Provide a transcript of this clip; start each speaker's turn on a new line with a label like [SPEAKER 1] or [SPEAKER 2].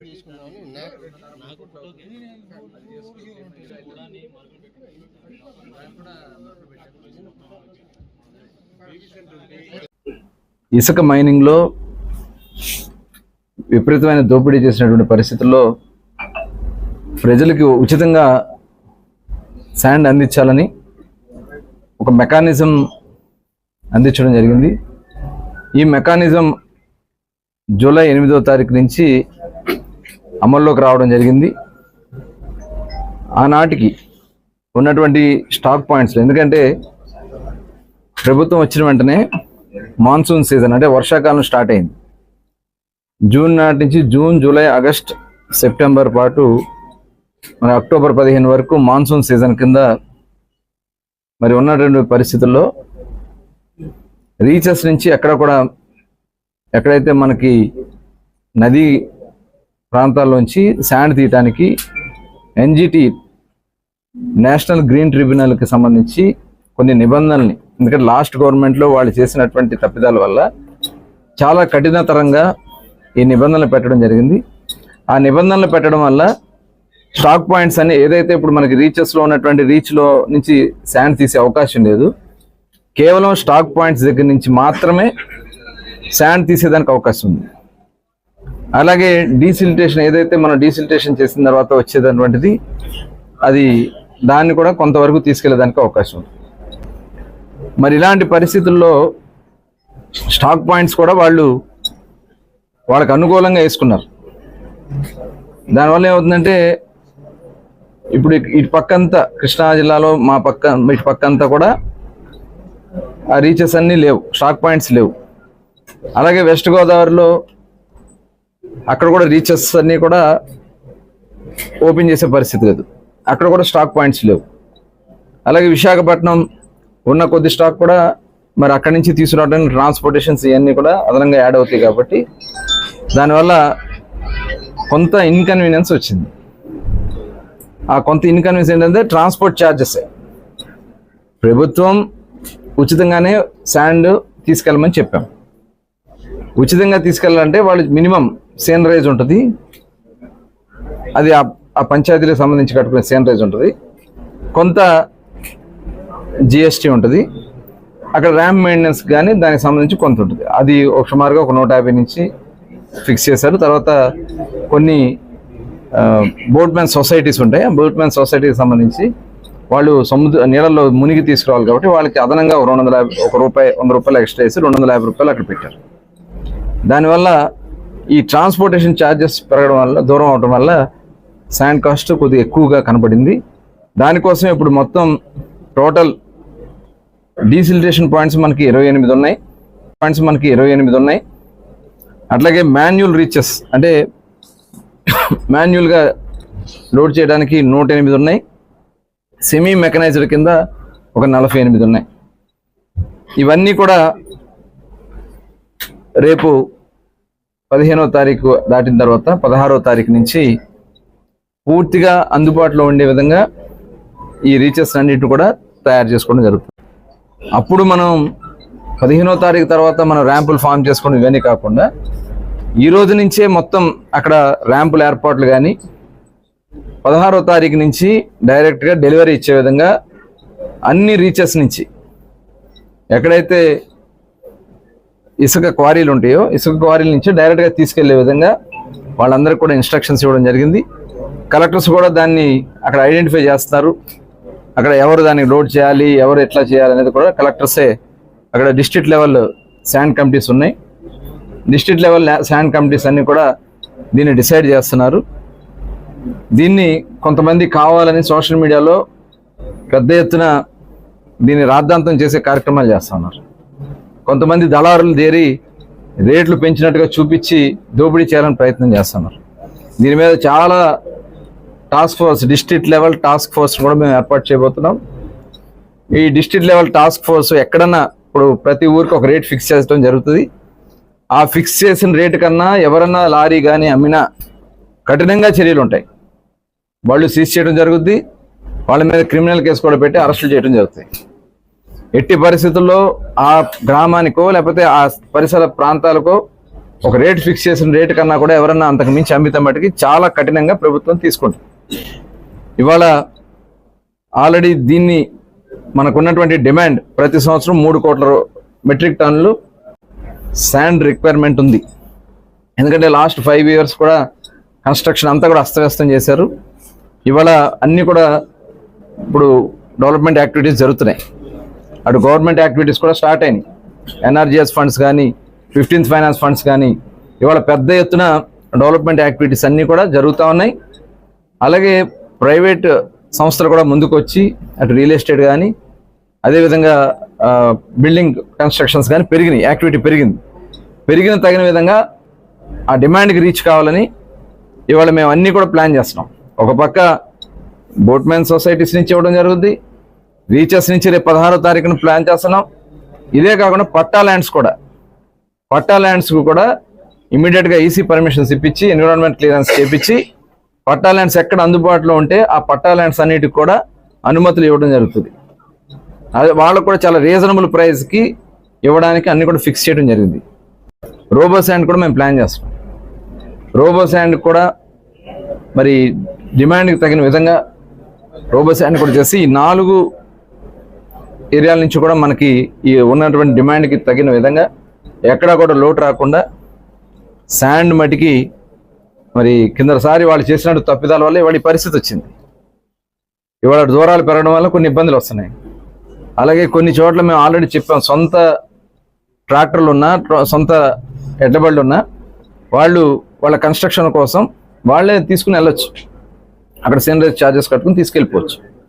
[SPEAKER 1] తీసుకున్నాను
[SPEAKER 2] నాకు నాకు
[SPEAKER 3] ఇసుక మైనింగ్లో విపరీతమైన దోపిడీ చేసినటువంటి పరిస్థితుల్లో ప్రజలకి ఉచితంగా శాండ్ అందించాలని ఒక మెకానిజం అందించడం జరిగింది. ఈ మెకానిజం జూలై ఎనిమిదో తారీఖు నుంచి అమల్లోకి రావడం జరిగింది. ఆనాటికి ఉన్నటువంటి స్టాక్ పాయింట్స్ ఎందుకంటే ప్రభుత్వం వచ్చిన వెంటనే మాన్సూన్ సీజన్ అంటే వర్షాకాలం స్టార్ట్ అయింది. జూన్ నాటి నుంచి జూన్ జూలై ఆగస్ట్ సెప్టెంబర్ పాటు మన అక్టోబర్ పదిహేను వరకు మాన్సూన్ సీజన్ కింద మరి ఉన్నటువంటి పరిస్థితుల్లో రీచెస్ నుంచి ఎక్కడ కూడా ఎక్కడైతే మనకి నది ప్రాంతాల్లోంచి శాండ్ తీయటానికి ఎన్జిటి నేషనల్ గ్రీన్ ట్రిబ్యునల్కి సంబంధించి కొన్ని నిబంధనల్ని ఎందుకంటే లాస్ట్ గవర్నమెంట్లో వాళ్ళు చేసినటువంటి తప్పిదాల వల్ల చాలా కఠినతరంగా ఈ నిబంధనలు పెట్టడం జరిగింది. ఆ నిబంధనలు పెట్టడం వల్ల స్టాక్ పాయింట్స్ అని ఏదైతే ఇప్పుడు మనకి రీచెస్లో ఉన్నటువంటి రీచ్లో నుంచి శాండ్ తీసే అవకాశం లేదు. కేవలం స్టాక్ పాయింట్స్ దగ్గర నుంచి మాత్రమే శాండ్ తీసేదానికి అవకాశం ఉంది. అలాగే డీసిలిటేషన్ ఏదైతే మనం డీసిలిటేషన్ చేసిన తర్వాత వచ్చేటటువంటిది అది దాన్ని కూడా కొంతవరకు తీసుకెళ్ళేదానికి అవకాశం ఉంది. మరి ఇలాంటి పరిస్థితుల్లో స్టాక్ పాయింట్స్ కూడా వాళ్ళు వాళ్ళకు అనుకూలంగా వేసుకున్నారు. దానివల్ల ఏమవుతుందంటే ఇప్పుడు ఇటు- ఇటు పక్కంతా కృష్ణా జిల్లాలో మా పక్క ఇటు పక్కంతా కూడా ఆ రీచెస్ అన్నీ లేవు స్టాక్ పాయింట్స్ లేవు. అలాగే వెస్ట్ గోదావరిలో అక్కడ కూడా రీచెస్ అన్నీ కూడా ఓపెన్ చేసే పరిస్థితి లేదు. అక్కడ కూడా స్టాక్ పాయింట్స్ లేవు. అలాగే విశాఖపట్నం ఉన్న కొద్ది స్టాక్ కూడా మరి అక్కడి నుంచి తీసుకురావడానికి ట్రాన్స్పోర్టేషన్స్ ఇవన్నీ కూడా అదనంగా యాడ్ అవుతాయి కాబట్టి దానివల్ల కొంత ఇన్కన్వీనియన్స్ వచ్చింది. ఆ కొంత ఇన్కన్వీనియన్స్ ఏంటంటే ట్రాన్స్పోర్ట్ ఛార్జెస్ ప్రభుత్వం ఉచితంగానే శాండ్ తీసుకెళ్ళమని చెప్పాం. ఉచితంగా తీసుకెళ్ళాలంటే వాళ్ళు మినిమం సేనరైజ్ ఉంటుంది. అది ఆ- ఆ పంచాయతీలకు సంబంధించి కట్టుకునే సేనరైజ్ ఉంటుంది. కొంత జిఎస్టీ ఉంటుంది. అక్కడ ర్యామ్ మెయింటెనెన్స్ కానీ దానికి సంబంధించి కొంత ఉంటుంది. అది ఒక సుమారుగా ఒక నూట యాభై నుంచి ఫిక్స్ చేశారు. తర్వాత కొన్ని బోట్మెన్ మ్యాన్ సొసైటీస్ ఉంటాయి. ఆ బోట్మెన్ మ్యాన్ సొసైటీకి సంబంధించి వాళ్ళు సముద్ర నీళ్ళల్లో మునిగి తీసుకురావాలి కాబట్టి వాళ్ళకి అదనంగా రెండు వందల యాభై ఒక రూపాయి వంద రూపాయలు ఎక్స్ట్రా వేసి రెండు వందల యాభై రూపాయలు అక్కడ పెట్టారు. దానివల్ల ఈ ట్రాన్స్పోర్టేషన్ ఛార్జెస్ పెరగడం వల్ల దూరం అవడం వల్ల శాండ్ కాస్ట్ కొద్దిగా ఎక్కువగా కనపడింది. దానికోసం ఇప్పుడు మొత్తం టోటల్ డీసిలిటేషన్ పాయింట్స్ మనకి ఇరవై ఎనిమిది ఉన్నాయి. పాయింట్స్ మనకి ఇరవై ఎనిమిది ఉన్నాయి. అట్లాగే మాన్యువల్ రీచెస్ అంటే మాన్యువల్గా లోడ్ చేయడానికి నూట ఎనిమిది ఉన్నాయి. సెమీ మెకనైజ్డ్ కింద ఒక నలభై ఎనిమిది ఉన్నాయి. ఇవన్నీ కూడా రేపు పదిహేనవ తారీఖు దాటిన తర్వాత పదహారవ తారీఖు నుంచి పూర్తిగా అందుబాటులో ఉండే విధంగా ఈ రీచెస్ అన్నిటిని కూడా తయారు చేసుకోవడం జరుగుతుంది. అప్పుడు మనం పదిహేనో తారీఖు తర్వాత మనం ర్యాంపులు ఫామ్ చేసుకోవడం ఇవన్నీ కాకుండా ఈ రోజు నుంచే మొత్తం అక్కడ ర్యాంపుల ఏర్పాట్లు కానీ పదహారో తారీఖు నుంచి డైరెక్ట్గా డెలివరీ ఇచ్చే విధంగా అన్ని రీచెస్ నుంచి ఎక్కడైతే ఇసుక క్వారీలు ఉంటాయో ఇసుక క్వారీల నుంచి డైరెక్ట్గా తీసుకెళ్ళే విధంగా వాళ్ళందరికీ కూడా ఇన్స్ట్రక్షన్స్ ఇవ్వడం జరిగింది. కలెక్టర్స్ కూడా దాన్ని అక్కడ ఐడెంటిఫై చేస్తున్నారు. అక్కడ ఎవరు దాన్ని లోడ్ చేయాలి ఎవరు ఎట్లా చేయాలి అనేది కూడా కలెక్టర్సే అక్కడ డిస్ట్రిక్ట్ లెవెల్ శాండ్ కమిటీస్ ఉన్నాయి. డిస్ట్రిక్ట్ లెవెల్ శాండ్ కమిటీస్ అన్నీ కూడా దీన్ని డిసైడ్ చేస్తున్నారు. దీన్ని కొంతమంది కావాలని సోషల్ మీడియాలో పెద్ద ఎత్తున దీన్ని రాద్ధాంతం చేసే కార్యక్రమాలు చేస్తున్నారు. కొంతమంది దళారులు దేరి రేట్లు పెంచినట్టుగా చూపించి దోపిడీ చేయాలని ప్రయత్నం చేస్తున్నారు. దీని మీద చాలా task force district level task force కూడా మేము ఏర్పాటు చేయబోతున్నాం. ఈ డిస్ట్రిక్ట్ లెవెల్ టాస్క్ ఫోర్స్ ఎక్కడన్నా ఇప్పుడు ప్రతి ఊరికి ఒక రేట్ ఫిక్స్ చేయడం జరుగుతుంది. ఆ ఫిక్స్ చేసిన రేటు కన్నా ఎవరన్నా లారీ కానీ అమ్మినా కఠినంగా చర్యలు ఉంటాయి. వాళ్ళు సీజ్ చేయడం జరుగుద్ది. వాళ్ళ మీద క్రిమినల్ కేసు కూడా పెట్టి అరెస్టులు చేయడం జరుగుతాయి. ఎట్టి పరిస్థితుల్లో ఆ గ్రామానికో లేకపోతే ఆ పరిసర ప్రాంతాలకో ఒక రేట్ ఫిక్స్ చేసిన రేటు కన్నా కూడా ఎవరన్నా అంతకు మించి అమ్మితే మటుకి చాలా కఠినంగా ప్రభుత్వం తీసుకుంటుంది. ఇవాళ ఆల్రెడీ దీన్ని మనకున్నటువంటి డిమాండ్ ప్రతి సంవత్సరం మూడు కోట్ల మెట్రిక్ టన్నులు శాండ్ రిక్వైర్మెంట్ ఉంది. ఎందుకంటే లాస్ట్ ఫైవ్ ఇయర్స్ కూడా కన్స్ట్రక్షన్ అంతా కూడా అస్తవ్యస్తం చేశారు. ఇవాళ అన్నీ కూడా ఇప్పుడు డెవలప్మెంట్ యాక్టివిటీస్ జరుగుతున్నాయి. అటు గవర్నమెంట్ యాక్టివిటీస్ కూడా స్టార్ట్ అయినాయి. ఎన్ఆర్జీఎస్ ఫండ్స్ కానీ ఫిఫ్టీన్త్ ఫైనాన్స్ ఫండ్స్ కానీ ఇవాళ పెద్ద ఎత్తున డెవలప్మెంట్ యాక్టివిటీస్ అన్నీ కూడా జరుగుతూ ఉన్నాయి. అలాగే ప్రైవేట్ సంస్థలు కూడా ముందుకు వచ్చి అటు రియల్ ఎస్టేట్ కానీ అదేవిధంగా బిల్డింగ్ కన్స్ట్రక్షన్స్ కానీ పెరిగినాయి. యాక్టివిటీ పెరిగింది. పెరిగిన తగిన విధంగా ఆ డిమాండ్కి రీచ్ కావాలని ఇవాళ మేము అన్నీ కూడా ప్లాన్ చేస్తున్నాం. ఒక పక్క బోట్మెన్ సొసైటీస్ నుంచి ఇవ్వడం జరుగుద్ది. రీచెస్ నుంచి రేపు పదహారో తారీఖున ప్లాన్ చేస్తున్నాం. ఇదే కాకుండా పట్టా ల్యాండ్స్ కూడా. పట్టా ల్యాండ్స్కు కూడా ఇమీడియట్గా ఈసీ పర్మిషన్స్ ఇప్పించి ఎన్విరాన్మెంట్ క్లియరెన్స్ చేపించి పట్టా ల్యాండ్స్ ఎక్కడ అందుబాటులో ఉంటే ఆ పట్టా ల్యాండ్స్ అన్నిటికి కూడా అనుమతులు ఇవ్వడం జరుగుతుంది. అదే వాళ్ళకు కూడా చాలా రీజనబుల్ ప్రైస్కి ఇవ్వడానికి అన్ని కూడా ఫిక్స్ చేయడం జరిగింది. రోబో శాండ్ కూడా మేము ప్లాన్ చేస్తాం. రోబో శాండ్ కూడా మరి డిమాండ్కి తగిన విధంగా రోబో శాండ్ కూడా చేసి ఈ నాలుగు ఏరియాల నుంచి కూడా మనకి ఈ ఉన్నటువంటి డిమాండ్కి తగిన విధంగా ఎక్కడా కూడా లోటు రాకుండా శాండ్ మటికి మరి కిందసారి వాళ్ళు చేసినట్టు తప్పిదాల వల్ల ఇవాళ పరిస్థితి వచ్చింది. ఇవాళ దూరాలు పెరగడం వల్ల కొన్ని ఇబ్బందులు వస్తున్నాయి. అలాగే కొన్ని చోట్ల మేము ఆల్రెడీ చెప్పాం సొంత ట్రాక్టర్లు ఉన్నా సొంత ఎడ్లబళ్ళు ఉన్నా వాళ్ళు వాళ్ళ కన్స్ట్రక్షన్ కోసం వాళ్ళే తీసుకుని వెళ్ళొచ్చు. అక్కడ సీనరేజ్ ఛార్జెస్ కట్టుకుని తీసుకెళ్ళిపోవచ్చు.